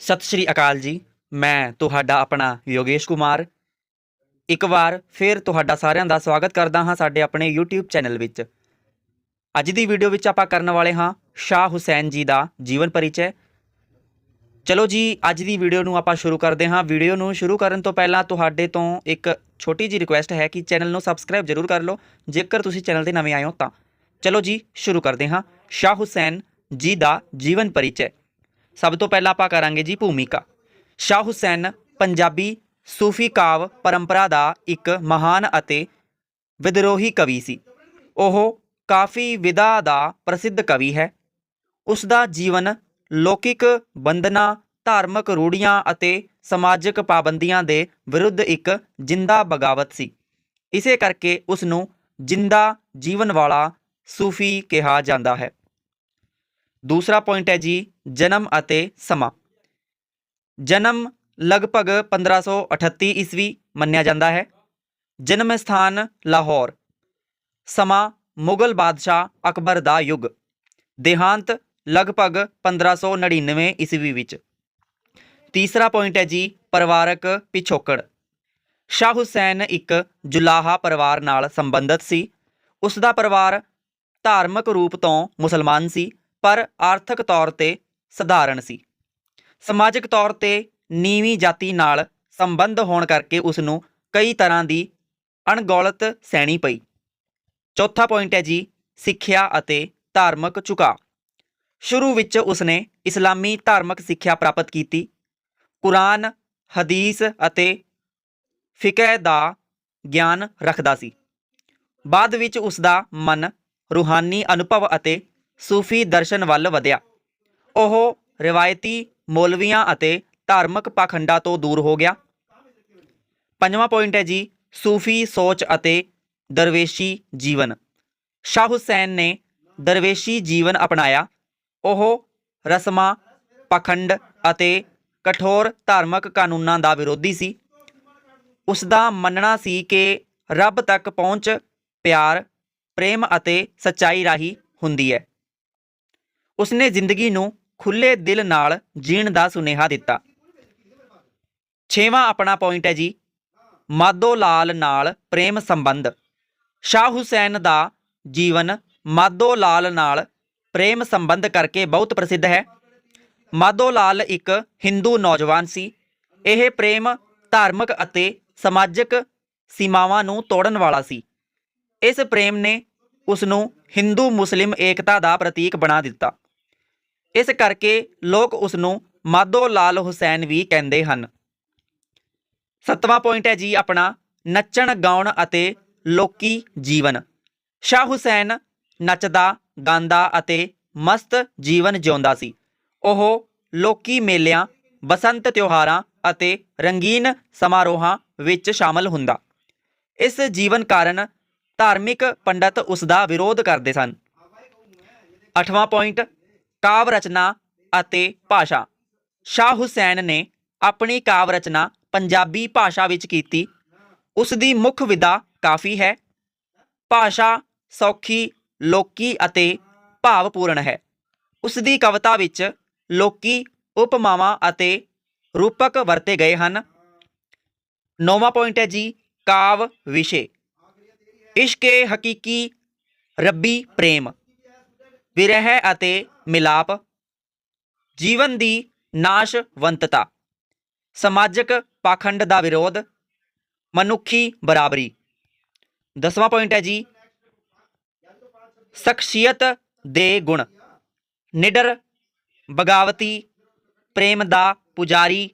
ਸਤਿ ਸ਼੍ਰੀ ਅਕਾਲ ਜੀ। ਮੈਂ ਤੁਹਾਡਾ ਆਪਣਾ ਯੋਗੇਸ਼ ਕੁਮਾਰ। ਇੱਕ ਵਾਰ ਫਿਰ ਤੁਹਾਡਾ ਸਾਰਿਆਂ ਦਾ ਸਵਾਗਤ ਕਰਦਾ ਹਾਂ ਸਾਡੇ ਆਪਣੇ YouTube ਚੈਨਲ ਵਿੱਚ। ਅੱਜ ਦੀ ਵੀਡੀਓ ਵਿੱਚ ਆਪਾਂ ਕਰਨ ਵਾਲੇ ਹਾਂ ਸ਼ਾਹ ਹੁਸੈਨ ਜੀ ਦਾ ਜੀਵਨ ਪਰਿਚੈ। ਚਲੋ ਜੀ, ਅੱਜ ਦੀ ਵੀਡੀਓ ਨੂੰ ਆਪਾਂ ਸ਼ੁਰੂ ਕਰਦੇ ਹਾਂ। ਵੀਡੀਓ ਨੂੰ ਸ਼ੁਰੂ ਕਰਨ ਤੋਂ ਪਹਿਲਾਂ ਤੁਹਾਡੇ ਤੋਂ ਇੱਕ ਛੋਟੀ ਜੀ ਰਿਕੁਐਸਟ ਹੈ ਕਿ ਚੈਨਲ ਨੂੰ ਸਬਸਕ੍ਰਾਈਬ ਜ਼ਰੂਰ ਕਰ ਲਓ। ਜੇਕਰ ਤੁਸੀਂ ਚੈਨਲ ਤੇ ਨਵੇਂ ਆਏ ਹੋ ਤਾਂ। ਚਲੋ ਜੀ, ਸ਼ੁਰੂ ਕਰਦੇ ਹਾਂ। ਸ਼ਾਹ ਹੁਸੈਨ ਜੀ ਦਾ ਜੀਵਨ ਪਰਿਚੈ। ਸਭ ਤੋਂ ਪਹਿਲਾਂ ਆਪਾਂ ਕਰਾਂਗੇ ਜੀ ਭੂਮਿਕਾ। ਸ਼ਾਹ ਹੁਸੈਨ ਪੰਜਾਬੀ ਸੂਫੀ ਕਾਵ ਪਰੰਪਰਾ ਦਾ ਇੱਕ ਮਹਾਨ ਅਤੇ ਵਿਦਰੋਹੀ ਕਵੀ ਸੀ। ਉਹ ਕਾਫੀ ਵਿਦਾ ਦਾ ਪ੍ਰਸਿੱਧ ਕਵੀ ਹੈ। ਉਸ ਦਾ ਜੀਵਨ ਲੌਕਿਕ ਬੰਧਨਾਂ, ਧਾਰਮਿਕ ਰੂੜੀਆਂ ਅਤੇ ਸਮਾਜਿਕ ਪਾਬੰਦੀਆਂ ਦੇ ਵਿਰੁੱਧ ਇੱਕ ਜਿੰਦਾ ਬਗਾਵਤ ਸੀ। ਇਸੇ ਕਰਕੇ ਉਸ ਨੂੰ ਜਿੰਦਾ ਜੀਵਨ ਵਾਲਾ ਸੂਫੀ ਕਿਹਾ ਜਾਂਦਾ ਹੈ। ਦੂਸਰਾ ਪੁਆਇੰਟ ਹੈ ਜੀ ਜਨਮ ਅਤੇ ਸਮਾਂ। ਜਨਮ ਲਗਭਗ 1538 ਈਸਵੀ ਮੰਨਿਆ ਜਾਂਦਾ ਹੈ। ਜਨਮ ਸਥਾਨ ਲਾਹੌਰ। ਸਮਾਂ ਮੁਗਲ ਬਾਦਸ਼ਾਹ ਅਕਬਰ ਦਾ ਯੁੱਗ। ਦੇਹਾਂਤ ਲਗਭਗ 1599 ਈਸਵੀ ਵਿੱਚ। ਤੀਸਰਾ ਪੁਆਇੰਟ ਹੈ ਜੀ ਪਰਿਵਾਰਕ ਪਿਛੋਕੜ। ਸ਼ਾਹ ਹੁਸੈਨ ਇੱਕ ਜੁਲਾਹਾ ਪਰਿਵਾਰ ਨਾਲ ਸੰਬੰਧਿਤ ਸੀ। ਉਸ ਦਾ ਪਰਿਵਾਰ ਧਾਰਮਿਕ ਰੂਪ ਤੋਂ ਮੁਸਲਮਾਨ ਸੀ। ਪਰ ਆਰਥਿਕ ਤੌਰ ਤੇ ਸਧਾਰਨ ਸੀ। ਸਮਾਜਿਕ ਤੌਰ ਤੇ ਨੀਵੀਂ ਜਾਤੀ ਨਾਲ ਸੰਬੰਧ ਹੋਣ ਕਰਕੇ ਉਸ ਨੂੰ ਕਈ ਤਰ੍ਹਾਂ ਦੀ ਅਣਗੌਲਤ ਸਹਿਣੀ ਪਈ। ਚੌਥਾ ਪੁਆਇੰਟ ਹੈ ਜੀ, ਸਿੱਖਿਆ ਅਤੇ ਧਾਰਮਿਕ ਝੁਕਾਅ। ਸ਼ੁਰੂ ਵਿੱਚ ਉਸਨੇ ਇਸਲਾਮੀ ਧਾਰਮਿਕ ਸਿੱਖਿਆ ਪ੍ਰਾਪਤ ਕੀਤੀ। ਕੁਰਾਨ, ਹਦੀਸ ਅਤੇ ਫਿਕਹ ਦਾ ਗਿਆਨ ਰੱਖਦਾ ਸੀ। ਬਾਅਦ ਵਿੱਚ ਉਸ ਦਾ ਮਨ ਰੂਹਾਨੀ ਅਨੁਭਵ ਅਤੇ ਸੂਫੀ ਦਰਸ਼ਨ ਵੱਲ ਵਧਿਆ। ਉਹ ਰਿਵਾਇਤੀ ਮੌਲਵੀਆਂ ਅਤੇ ਧਾਰਮਿਕ ਪਾਖੰਡਾਂ ਤੋਂ ਦੂਰ ਹੋ ਗਿਆ। ਪੰਜਵਾਂ ਪੁਆਇੰਟ ਹੈ ਜੀ, ਸੂਫੀ ਸੋਚ ਅਤੇ ਦਰਵੇਸ਼ੀ ਜੀਵਨ। ਸ਼ਾਹ ਹੁਸੈਨ ਨੇ ਦਰਵੇਸ਼ੀ ਜੀਵਨ ਅਪਣਾਇਆ। ਉਹ ਰਸਮਾਂ, ਪਖੰਡ ਅਤੇ ਕਠੋਰ ਧਾਰਮਿਕ ਕਾਨੂੰਨਾਂ ਦਾ ਵਿਰੋਧੀ ਸੀ। ਉਸ ਦਾ ਮੰਨਣਾ ਸੀ ਕਿ ਰੱਬ ਤੱਕ ਪਹੁੰਚ, ਪਿਆਰ, ਪ੍ਰੇਮ ਅਤੇ ਸੱਚਾਈ ਰਾਹੀਂ ਹੁੰਦੀ ਹੈ। ਉਸਨੇ ਜ਼ਿੰਦਗੀ ਨੂੰ ਖੁੱਲੇ ਦਿਲ ਨਾਲ ਜੀਣ ਦਾ ਸੁਨੇਹਾ ਦਿੱਤਾ। ਛੇਵਾਂ ਆਪਣਾ ਪੁਆਇੰਟ ਹੈ ਜੀ, ਮਾਧੋ ਲਾਲ ਨਾਲ ਪ੍ਰੇਮ ਸੰਬੰਧ। ਸ਼ਾਹ ਹੁਸੈਨ ਦਾ ਜੀਵਨ ਮਾਧੋ ਲਾਲ ਨਾਲ ਪ੍ਰੇਮ ਸੰਬੰਧ ਕਰਕੇ ਬਹੁਤ ਪ੍ਰਸਿੱਧ ਹੈ। ਮਾਧੋ ਲਾਲ ਇੱਕ ਹਿੰਦੂ ਨੌਜਵਾਨ ਸੀ। ਇਹ ਪ੍ਰੇਮ ਧਾਰਮਿਕ ਅਤੇ ਸਮਾਜਿਕ ਸੀਮਾਵਾਂ ਨੂੰ ਤੋੜਨ ਵਾਲਾ ਸੀ। ਇਸ ਪ੍ਰੇਮ ਨੇ ਉਸ ਨੂੰ ਹਿੰਦੂ ਮੁਸਲਿਮ ਏਕਤਾ ਦਾ ਪ੍ਰਤੀਕ ਬਣਾ ਦਿੱਤਾ। ਇਸ ਕਰਕੇ ਲੋਕ ਉਸ ਨੂੰ ਮਾਧੋ ਲਾਲ ਹੁਸੈਨ ਵੀ ਕਹਿੰਦੇ ਹਨ। ਸੱਤਵਾਂ ਪੁਆਇੰਟ ਹੈ ਜੀ ਆਪਣਾ ਨੱਚਣ, ਗਾਉਣ ਅਤੇ ਲੋਕੀ ਜੀਵਨ। ਸ਼ਾਹ ਹੁਸੈਨ ਨੱਚਦਾ, ਗਾਉਂਦਾ ਅਤੇ ਮਸਤ ਜੀਵਨ ਜਿਉਂਦਾ ਸੀ। ਉਹ ਲੋਕੀ ਮੇਲਿਆਂ, ਬਸੰਤ ਤਿਉਹਾਰਾਂ ਅਤੇ ਰੰਗੀਨ ਸਮਾਰੋਹਾਂ ਵਿੱਚ ਸ਼ਾਮਲ ਹੁੰਦਾ। ਇਸ ਜੀਵਨ ਕਾਰਨ ਧਾਰਮਿਕ ਪੰਡਤ ਉਸ ਦਾ ਵਿਰੋਧ ਕਰਦੇ ਸਨ। ਅੱਠਵਾਂ ਪੁਆਇੰਟ ਕਾਵ ਰਚਨਾ ਅਤੇ ਭਾਸ਼ਾ। ਸ਼ਾਹ ਹੁਸੈਨ ਨੇ ਆਪਣੀ ਕਾਵ ਰਚਨਾ ਪੰਜਾਬੀ ਭਾਸ਼ਾ ਵਿੱਚ ਕੀਤੀ। ਉਸ ਦੀ ਮੁੱਖ ਵਿਧਾ ਕਾਫੀ ਹੈ। ਭਾਸ਼ਾ ਸੌਖੀ, ਲੋਕੀ ਅਤੇ ਭਾਵਪੂਰਨ ਹੈ। ਉਸ ਦੀ ਕਵਿਤਾ ਵਿੱਚ ਲੋਕੀ, ਉਪਮਾਵਾਂ ਅਤੇ ਰੂਪਕ ਵਰਤੇ ਗਏ ਹਨ। ਨੌਵਾਂ ਪੁਆਇੰਟ ਹੈ ਜੀ ਕਾਵ ਵਿਸ਼ੇ। ਇਸ਼ਕੇ ਹਕੀਕੀ, ਰੱਬੀ ਪ੍ਰੇਮ। ਵਿਰਹਿ ਅਤੇ ਮਿਲਾਪ, ਜੀਵਨ ਦੀ ਨਾਸ਼ਵੰਤਤਾ, ਸਮਾਜਿਕ ਪਾਖੰਡ ਦਾ ਵਿਰੋਧ, ਮਨੁੱਖੀ ਬਰਾਬਰੀ। ਦਸਵਾਂ ਪੁਆਇੰਟ ਹੈ ਜੀ, ਸ਼ਖਸੀਅਤ ਦੇ ਗੁਣ। ਨਿਡਰ, ਬਗਾਵਤੀ, ਪ੍ਰੇਮ ਦਾ ਪੁਜਾਰੀ,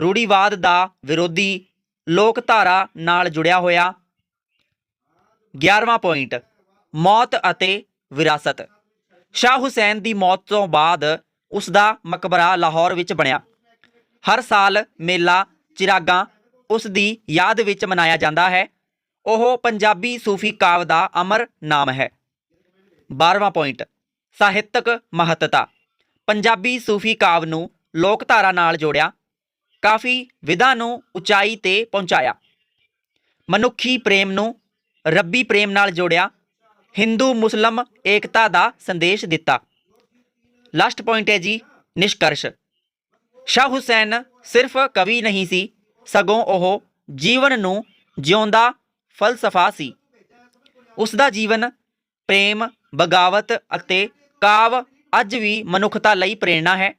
ਰੂੜੀਵਾਦ ਦਾ ਵਿਰੋਧੀ, ਲੋਕਧਾਰਾ ਨਾਲ ਜੁੜਿਆ ਹੋਇਆ। 11ਵਾਂ ਪੁਆਇੰਟ ਮੌਤ ਅਤੇ ਵਿਰਾਸਤ। ਸ਼ਾਹ ਹੁਸੈਨ ਦੀ ਮੌਤ ਤੋਂ ਬਾਅਦ ਉਸ ਦਾ ਮਕਬਰਾ ਲਾਹੌਰ ਵਿੱਚ ਬਣਿਆ। ਹਰ ਸਾਲ ਮੇਲਾ, ਚਿਰਾਗਾ ਉਸ ਦੀ ਯਾਦ ਵਿੱਚ ਮਨਾਇਆ ਜਾਂਦਾ ਹੈ। ਉਹ ਪੰਜਾਬੀ ਸੂਫੀ ਕਾਵ ਦਾ ਅਮਰ ਨਾਮ ਹੈ। 12ਵਾਂ ਪੁਆਇੰਟ ਸਾਹਿਤਕ ਮਹੱਤਤਾ। ਪੰਜਾਬੀ ਸੂਫੀ ਕਾਵ ਨੂੰ ਲੋਕਧਾਰਾ ਨਾਲ ਜੋੜਿਆ, ਕਾਫੀ ਵਿਧਾ ਨੂੰ ਉਚਾਈ ਤੇ ਪਹੁੰਚਾਇਆ। ਮਨੁੱਖੀ ਪ੍ਰੇਮ ਨੂੰ ਰੱਬੀ ਪ੍ਰੇਮ ਨਾਲ ਜੋੜਿਆ ਹਿੰਦੂ ਮੁਸਲਮ ਏਕਤਾ ਦਾ ਸੰਦੇਸ਼ ਦਿੱਤਾ। ਲਾਸਟ ਪੁਆਇੰਟ ਹੈ ਜੀ, ਨਿਸ਼ਕਰਸ਼। ਸ਼ਾਹ ਹੁਸੈਨ ਸਿਰਫ ਕਵੀ ਨਹੀਂ ਸੀ, ਸਗੋਂ ਉਹ ਜੀਵਨ ਨੂੰ ਜਿਉਂਦਾ ਫਲਸਫਾ ਸੀ। ਉਸ ਦਾ ਜੀਵਨ ਪ੍ਰੇਮ, ਬਗਾਵਤ ਅਤੇ ਕਾਵ ਅੱਜ ਵੀ ਮਨੁੱਖਤਾ ਲਈ ਪ੍ਰੇਰਣਾ ਹੈ।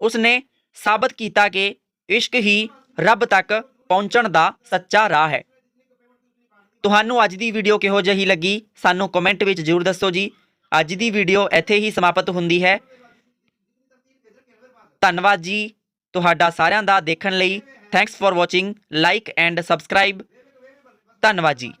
ਉਸ ਨੇ ਸਾਬਤ ਕੀਤਾ ਕਿ ਇਸ਼ਕ ਹੀ ਰੱਬ ਤੱਕ ਪਹੁੰਚਣ ਦਾ ਸੱਚਾ ਰਾਹ ਹੈ। ਤੁਹਾਨੂੰ ਅੱਜ ਦੀ ਵੀਡੀਓ ਕਿਹੋ ਜਿਹੀ ਲੱਗੀ? ਸਾਨੂੰ ਕਮੈਂਟ ਵਿੱਚ ਜ਼ਰੂਰ ਦੱਸੋ ਜੀ। ਅੱਜ ਦੀ ਵੀਡੀਓ ਇੱਥੇ ਹੀ ਸਮਾਪਤ ਹੁੰਦੀ ਹੈ। ਧੰਨਵਾਦ ਜੀ ਤੁਹਾਡਾ ਸਾਰਿਆਂ ਦਾ ਦੇਖਣ ਲਈ। Thanks for watching like and subscribe ਧੰਨਵਾਦ ਜੀ।